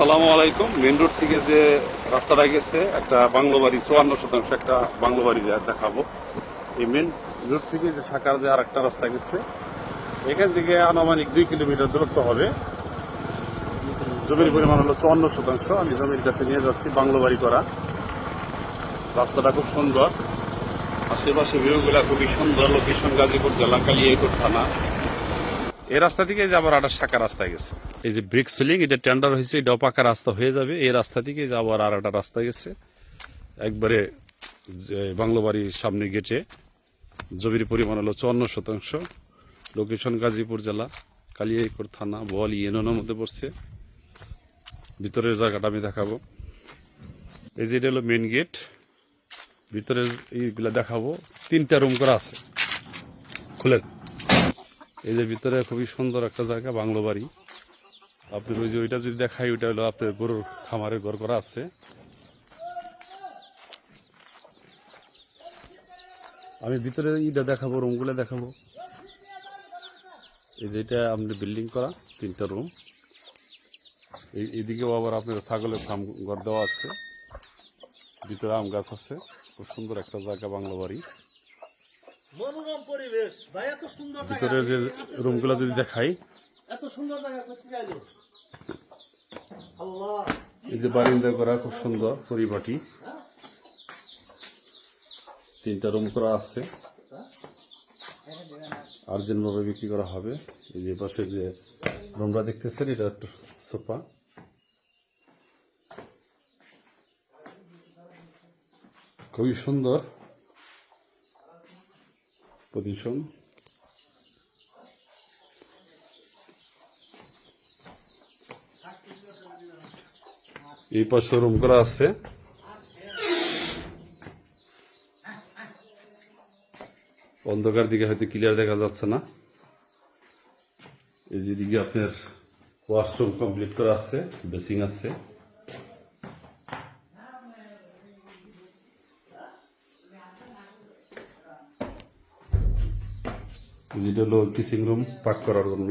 সালামু আলাইকুম। Main road থেকে যে রাস্তাটা গেছে, একটা বাংলো বাড়ি, চুয়ান্ন শতাংশ একটা বাংলো বাড়ি দেখাবো। এই মেন রোড থেকে যে শাখার যে আর একটা রাস্তা গেছে, এখান থেকে আনুমানিক দুই কিলোমিটার দূরত্ব হবে। জমির পরিমাণ হলো চুয়ান্ন শতাংশ। আমি জমির কাছে নিয়ে যাচ্ছি বাংলো বাড়ি করা। রাস্তাটা খুব সুন্দর। আশেপাশে ভিউগুলা খুবই সুন্দর। লোকেশন গাজীপুর জেলা কালিয়াকোট থানা। এই রাস্তা থেকে যে আবার একটা শাখা রাস্তা গেছে। এই যে ব্রিক সিলিং এটা টেন্ডার হয়েছে, এটা পাকা রাস্তা হয়ে যাবে। এই রাস্তা থেকে যে আবার আর একটা রাস্তা গেছে। একবারে যে বাংলো বাড়ির সামনে গেটে, জমির পরিমাণ হলো চুয়ান্ন শতাংশ। লোকেশন গাজীপুর জেলা কালিয়াইকোট থানা বল ইউনিয়নের মধ্যে পড়ছে। ভিতরের জায়গাটা আমি দেখাবো। এই যে এটা হলো মেন গেট ভিতরে এইগুলা দেখাবো। তিনটা রুম করা আছে। খুলেন। এই যে ভিতরে খুবই সুন্দর একটা জায়গা, বাংলো বাড়ি। আপনার ওই যে ওইটা যদি দেখাই, ওইটা হলো আপনার গরুর খামারে ঘর করা আছে। আমি ভিতরে ইটা দেখাবো, রুমগুলো দেখাবো। এই যে এটা আপনার বিল্ডিং করা, তিনটা রুম। এই, এদিকেও আবার আপনার ছাগলের ফার্ম ঘর দেওয়া আছে। ভিতরে আম গাছ আছে, খুব সুন্দর একটা জায়গা, বাংলো বাড়ি। মনোরম পরিবেশ। ভাই এত সুন্দর জায়গা যে রুমগুলো যদি দেখাই। এত সুন্দর জায়গা করতে গেল আল্লাহ। এই যে বারিন্দা করা খুব সুন্দর পরিপাটি। তিনটা রুম করা আছে। আর্জেন্ট ভাবে বিক্রি করা হবে। এই যে পাশে যে রুমটা দেখতেছেন এটা একটা সোফা। খুবই সুন্দর। পজিশন এই পাশে রুম করা আছে। অন্ধকার দিকে হয়তো ক্লিয়ার দেখা যাচ্ছে না। এই যেদিকে আপনার ওয়াশরুম কমপ্লিট করা আছে বেসিং আছে। যেটা হলো কিচিং রুম পাক করার জন্য।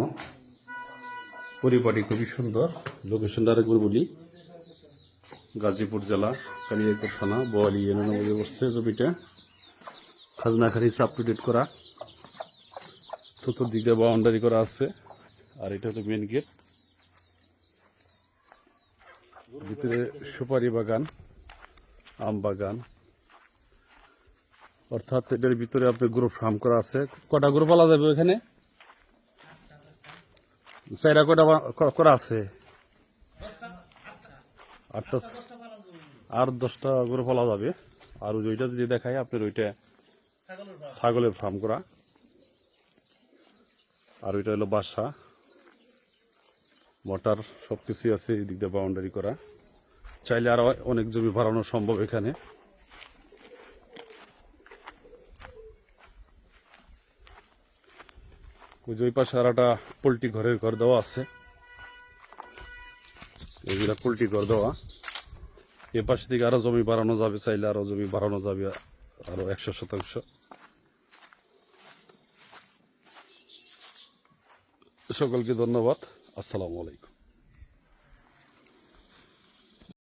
পরিপাটি খুবই সুন্দর। লোকেশনটা আরেকবার বলি। গাজীপুর জেলা কালিয়াকোট থানা, বোয়ালি ইউনিয়নের মধ্যে বসছে জমিটা টু ডেট করা। চতুর্দিকে বাউন্ডারি করা আছে। আর এটা হলো মেন গেট ভিতরে সুপারি বাগান, আম বাগান। অর্থাৎ এটার ভিতরে আপনার গ্রুপ ফার্ম করা আছে। কটা গ্রুপ পালা যাবে এখানে চাইরা কটা করা আছে? আটটা আর দশটা গ্রুপ ফলা যাবে। আর ওইটা যদি দেখায় আপনার ওইটা ছাগলের ফার্ম করা। আর ওইটা হলো বাসা। মোটর সব কিছুই আছে, এই দিক দিয়ে বাউন্ডারি করা। চাইলে আরও অনেক জমি বাড়ানো সম্ভব এখানে। ওই যে ওই পাশে আর একটা পোলট্রি ঘরের ঘর দেওয়া আছে। এগুলা পোলট্রি ঘর দেওয়া। এ পাশ থেকে আরও জমি বাড়ানো যাবে, চাইলে আরও জমি বাড়ানো যাবে, আরও একশো শতাংশ। সকলকে ধন্যবাদ। আসসালামু আলাইকুম।